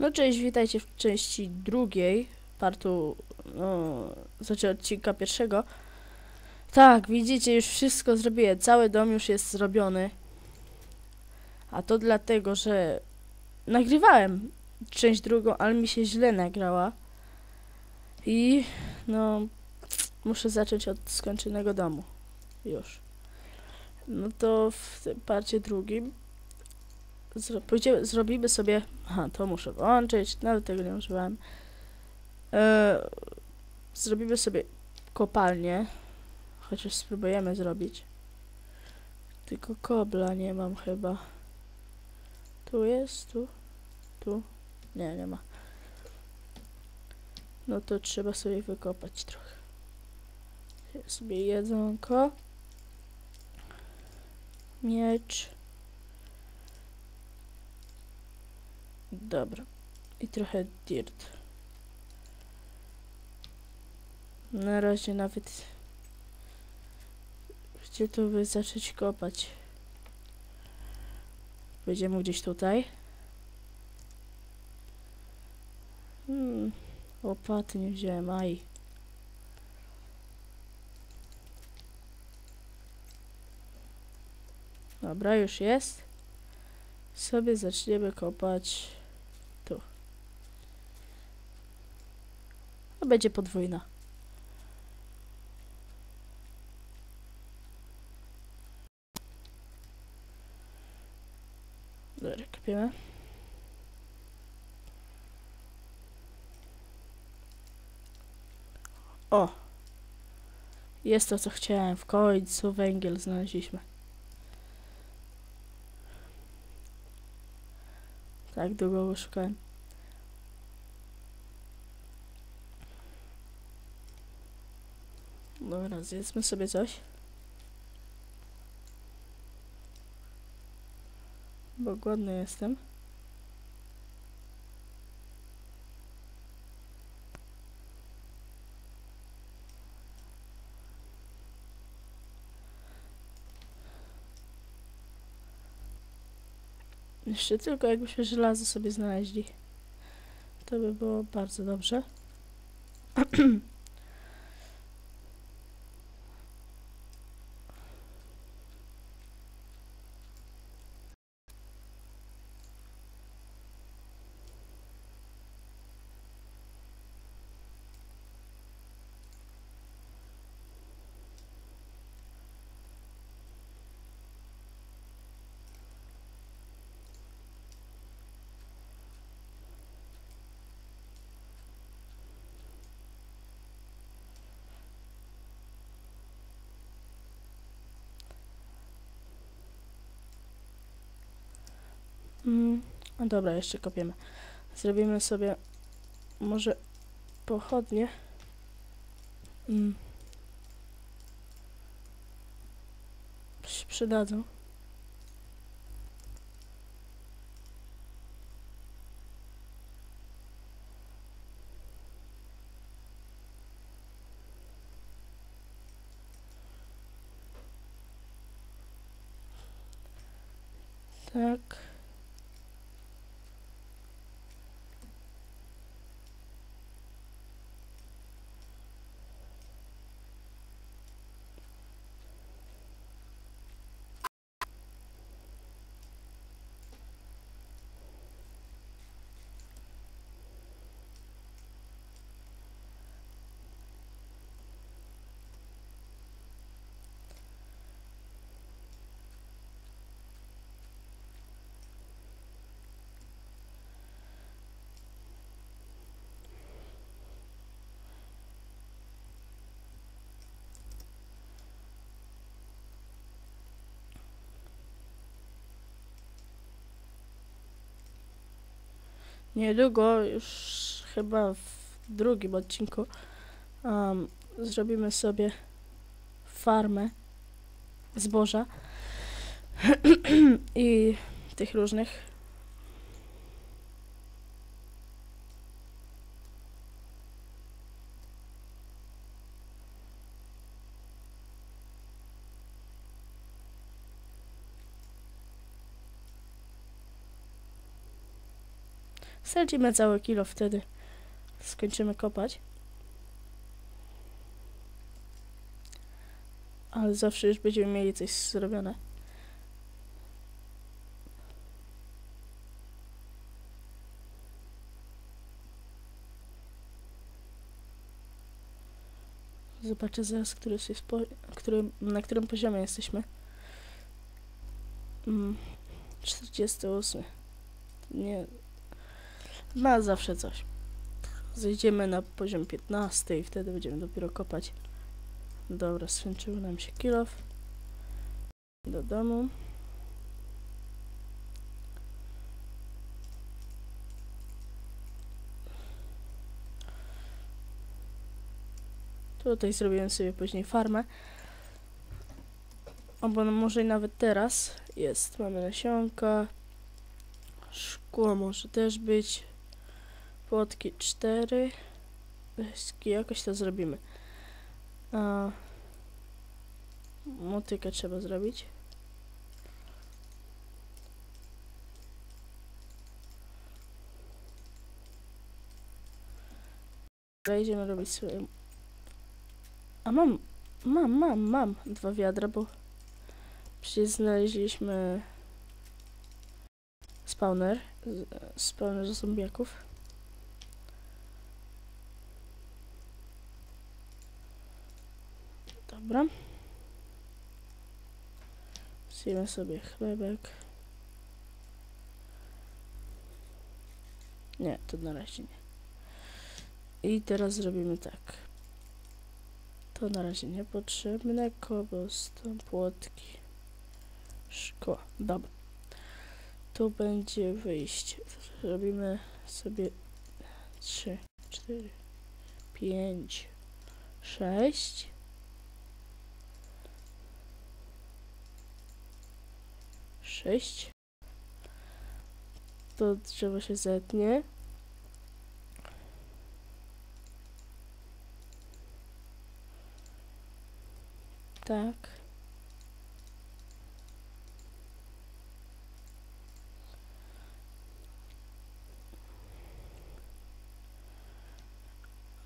No cześć, witajcie w części drugiej partu, no, znaczy odcinka pierwszego. Tak, widzicie, już wszystko zrobiłem, cały dom już jest zrobiony. A to dlatego, że nagrywałem część drugą, ale mi się źle nagrała. I no, muszę zacząć od skończonego domu. Już. No to w parcie drugim zro pójdziemy, zrobimy sobie. Aha, to muszę włączyć, nawet tego nie używałem. E, zrobimy sobie kopalnię. Chociaż spróbujemy zrobić. Tylko kobla nie mam chyba. Tu jest, tu, tu. Nie, nie ma. No to trzeba sobie wykopać trochę. Ja sobie jedzonko. Miecz. Dobra. I trochę dirt. Na razie nawet gdzie tu by zacząć kopać? Będziemy gdzieś tutaj. Hmm, łopaty nie wziąłem, aj. Dobra, już jest. Sobie zaczniemy kopać będzie podwójna. Dobra, kopiemy. O! Jest to, co chciałem. W końcu węgiel znaleźliśmy. Tak długo go szukałem. Dobra, zjedzmy sobie coś. Bo głodny jestem. Jeszcze tylko jakbyśmy żelazo sobie znaleźli. To by było bardzo dobrze. Mm, no dobra, jeszcze kopiemy. Zrobimy sobie może pochodnie. Mm. Przydadzą. Niedługo, już chyba w drugim odcinku, um, zrobimy sobie farmę zboża i tych różnych. Stracimy cały kilo wtedy. Skończymy kopać. Ale zawsze już będziemy mieli coś zrobione. Zobaczę zaraz, który jest który, na którym poziomie jesteśmy. Mm, 48. Nie. Ma zawsze coś. Zejdziemy na poziom 15 i wtedy będziemy dopiero kopać. Dobra, skończył nam się kilof. Do domu. Tutaj zrobiłem sobie później farmę. Albo no może nawet teraz jest. Mamy nasionka. Szkło może też być. Płotki 4. Deski, Jakoś to zrobimy. A, motykę trzeba zrobić. Idziemy robić swoje... A mam, mam, mam, mam dwa wiadra, bo przecież znaleźliśmy spawner, z- spawner zombiaków. Dobra. Zjemy sobie chlebek. Nie, to na razie nie. I teraz zrobimy tak. To na razie niepotrzebne. Koboston, płotki, szkło. Dobra. Tu będzie wyjście. Zrobimy sobie 3, 4, 5, 6. Sześć. To drzewo się zetnie. Tak.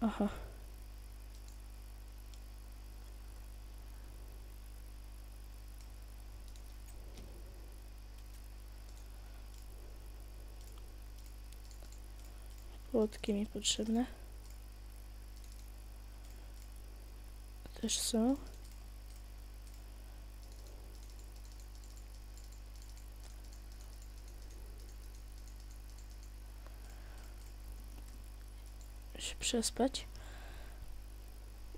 Aha. Płotki mi potrzebne. Też są. się przespać.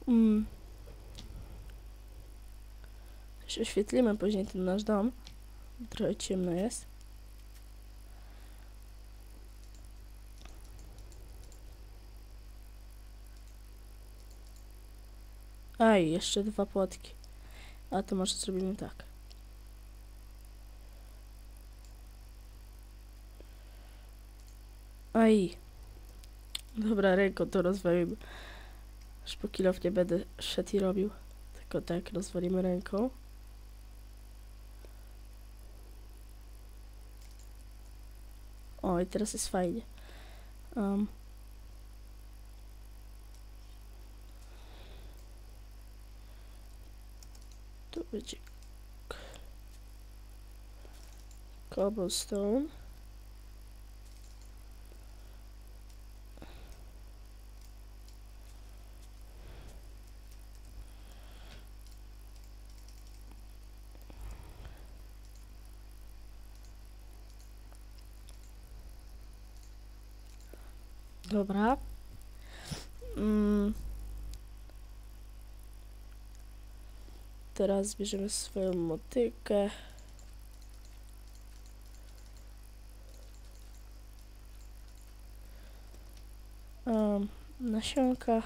Mm. Też oświetlimy później ten nasz dom. Trochę ciemno jest. Aj, jeszcze dwa płotki. A to może zrobimy tak. Aj. Dobra, ręką to rozwalimy. Aż po kilof nie będę szedł i robił. Tylko tak, rozwalimy ręką. O, i teraz jest fajnie. Um. Będzie cobblestone. Dobra. Mm. Teraz bierzemy swoją motykę. Um, nasionka.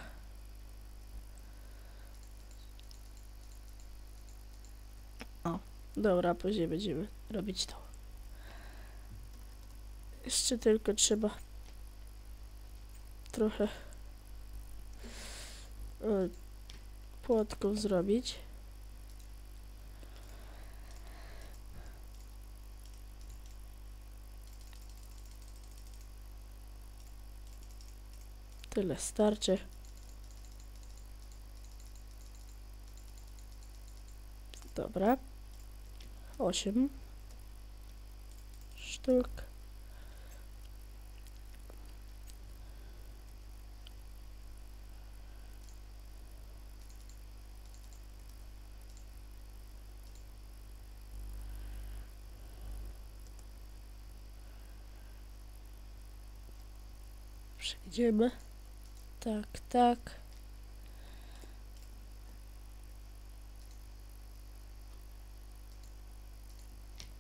O, dobra, później będziemy robić to. Jeszcze tylko trzeba trochę e, płotków zrobić. Tyle starczy. Dobra. Osiem sztuk. Przejdziemy. Tak, tak.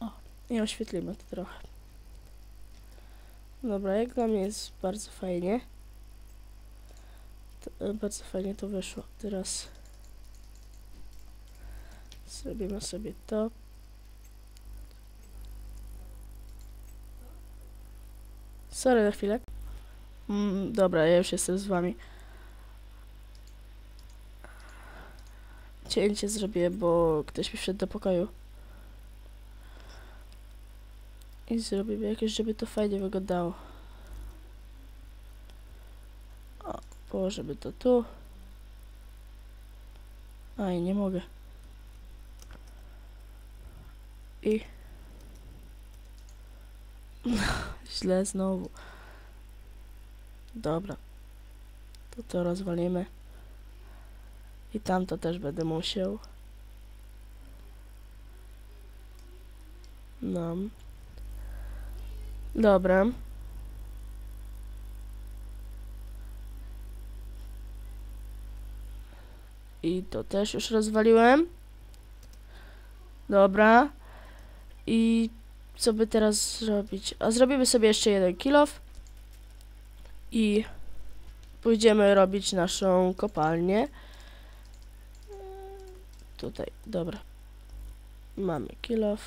O, i oświetlimy to trochę. Dobra, jak dla mnie jest bardzo fajnie. To, e, bardzo fajnie to wyszło. Teraz zrobimy sobie to. Sorry na chwilę. Mm, dobra, ja już jestem z wami. Cięcie zrobię, bo ktoś mi wszedł do pokoju. I zrobimy jakieś, żeby to fajnie wyglądało. O, położymy to tu. Aj, nie mogę. I... Źle znowu. Dobra. To to rozwalimy. I tamto też będę musiał. No. Dobra. I to też już rozwaliłem. Dobra. I co by teraz zrobić? A zrobimy sobie jeszcze jeden kilof. I pójdziemy robić naszą kopalnię. Tutaj, dobra. Mamy kilof.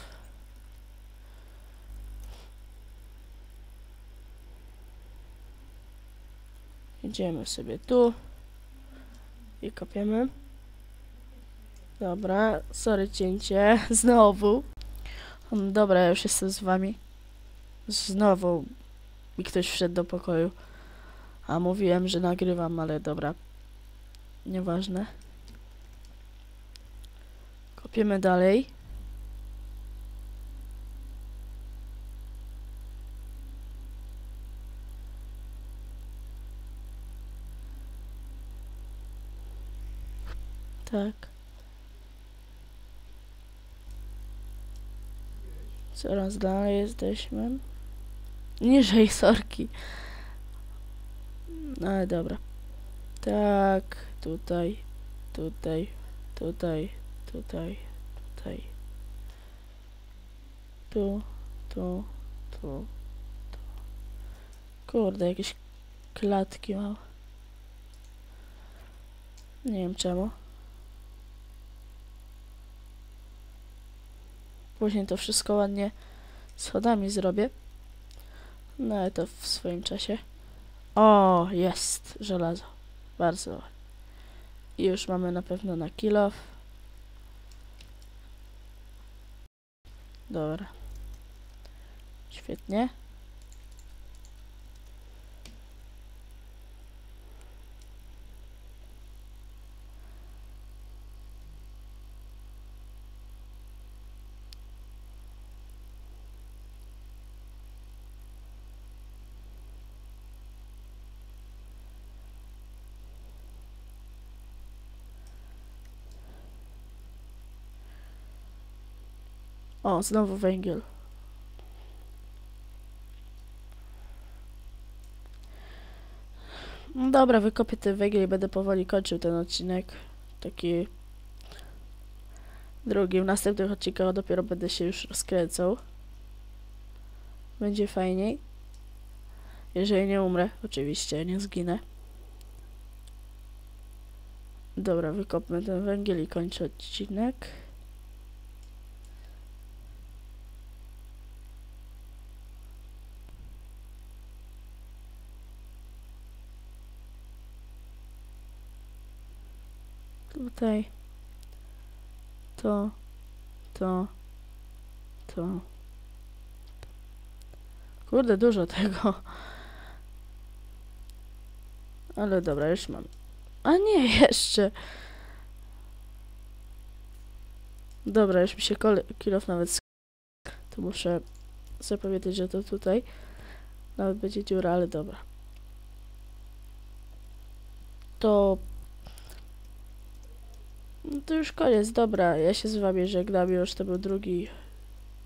Idziemy sobie tu i kopiemy. Dobra, sorry cięcie, znowu. Dobra, już jestem z wami. Znowu mi ktoś wszedł do pokoju. A mówiłem, że nagrywam, ale dobra. Nieważne. Kopiemy dalej. Tak. Coraz dalej jesteśmy. Niżej sorki. No ale dobra. Tak, tutaj, tutaj, tutaj, tutaj, tutaj. Tu, tu, tu, tu. Kurde, jakieś klatki mam. Nie wiem czemu. Później to wszystko ładnie schodami zrobię. No ale to w swoim czasie. O, jest żelazo. Bardzo ładnie. I już mamy na pewno na kilof. Dobra. Świetnie. O, znowu węgiel. No dobra, wykopię ten węgiel i będę powoli kończył ten odcinek. Taki drugi. W następnych odcinkach dopiero będę się już rozkręcał. Będzie fajniej. Jeżeli nie umrę, oczywiście, nie zginę. Dobra, wykopmy ten węgiel i kończę odcinek. Tutaj. To. To. To. Kurde, dużo tego. Ale dobra, już mam. A nie, jeszcze. Dobra, już mi się kilof nawet To muszę zapamiętać, że to tutaj. Nawet będzie dziura, ale dobra. To... No to już koniec, dobra. Ja się z wami żegnam już. To był drugi...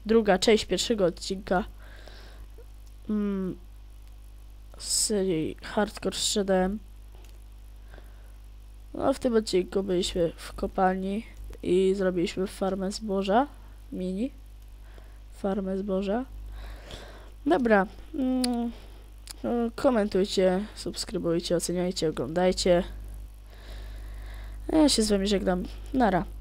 Druga część pierwszego odcinka. Mm, z serii Hardcore z. No, w tym odcinku byliśmy w kopalni i zrobiliśmy farmę zboża. Mini. Farmę zboża. Dobra. Mm, komentujcie, subskrybujcie, oceniajcie, oglądajcie. Ja się z wami żegnam. Nara.